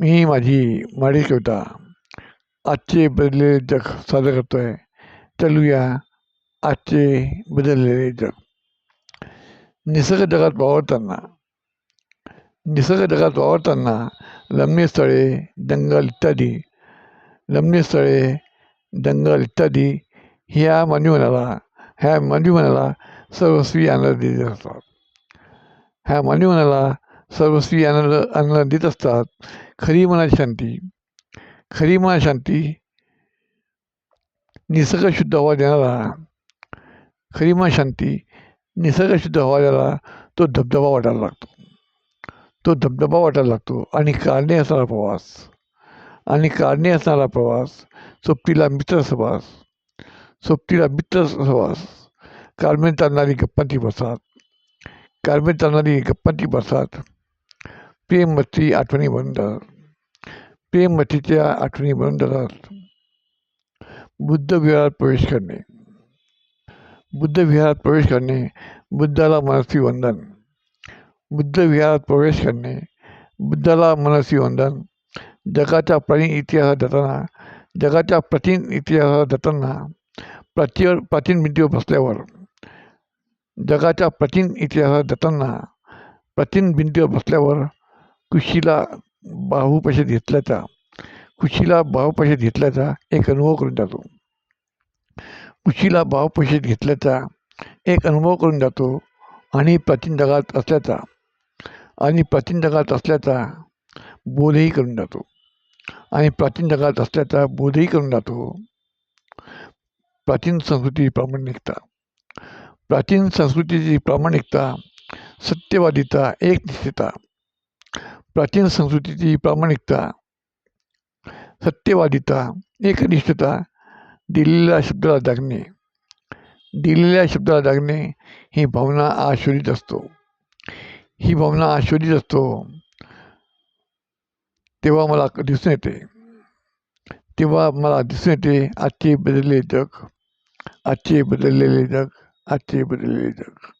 मी माझी माडी कविता आजचे बदललेले जग साजरं करतो आहे चलूया आजचे बदललेले जग. निसर्ग जगात वावरताना निसर्ग जगात वावरताना रम्य स्थळे जंगल इत्यादी रम्य स्थळे जंगल इत्यादी ह्या मानवीवनाला ह्या मानवीवनाला सर्वस्वी आनंद देत असतात. ह्या मानवीवनाला सर्वस्वी आनंद आनंद देत असतात. खरी मनाची शांती. खरी मना शांती निसर्ग शुद्ध हवा देणारा. खरी मन शांती निसर्ग शुद्ध हवा द्यायला तो धबधबा वाटायला लागतो. तो धबधबा वाटायला लागतो आणि कारणे असणारा प्रवास. आणि कारणे असणारा प्रवास सोबतीला मित्र सहवास सोबतीला मित्र सहवास कारमेन चालणारी गप्पांची बसात. कारमेन चालणारी गप्पांची बसात. प्रेम मस्ती आठवणी बनून जातात प्रेममतीच्या आठवणी बनून जातात बुद्ध विहारात प्रवेश करणे. बुद्ध विहारात प्रवेश करणे बुद्धाला मनस्वी वंदन. बुद्ध विहारात प्रवेश करणे बुद्धाला मनस्वी वंदन. जगाच्या प्राचीन इतिहासात जाताना जगाच्या प्राचीन इतिहासात जाताना प्राचीन प्राचीन भिंतीवर बसल्यावर जगाच्या प्राचीन इतिहासात जाताना प्राचीन भिंतीवर बसल्यावर कुशीला बाहूपशात घेतल्याचा कुशीला बाहूपशात घेतल्याचा एक अनुभव करून जातो कुशीला बाहूपशात घेतल्याचा एक अनुभव करून जातो आणि प्राचीन जगात असल्याचा आणि प्राचीन जगात असल्याचा बोधही करून जातो आणि प्राचीन जगात असल्याचा बोधही करून जातो प्राचीन संस्कृती प्रामाणिकता. प्राचीन संस्कृतीची प्रामाणिकता सत्यवादिता एकनिष्ठता प्राचीन संस्कृतीची प्रामाणिकता सत्यवादिता एकनिष्ठता दिलेल्या शब्दाला जागणे दिलेल्या शब्दाला जागणे ही भावना आश्वरित असतो. ही भावना आश्वरित असतो. तेव्हा मला दिसून येते. तेव्हा मला दिसून येते आजचे बदललेले जग आजचे बदललेले जग आजचे बदललेले जग.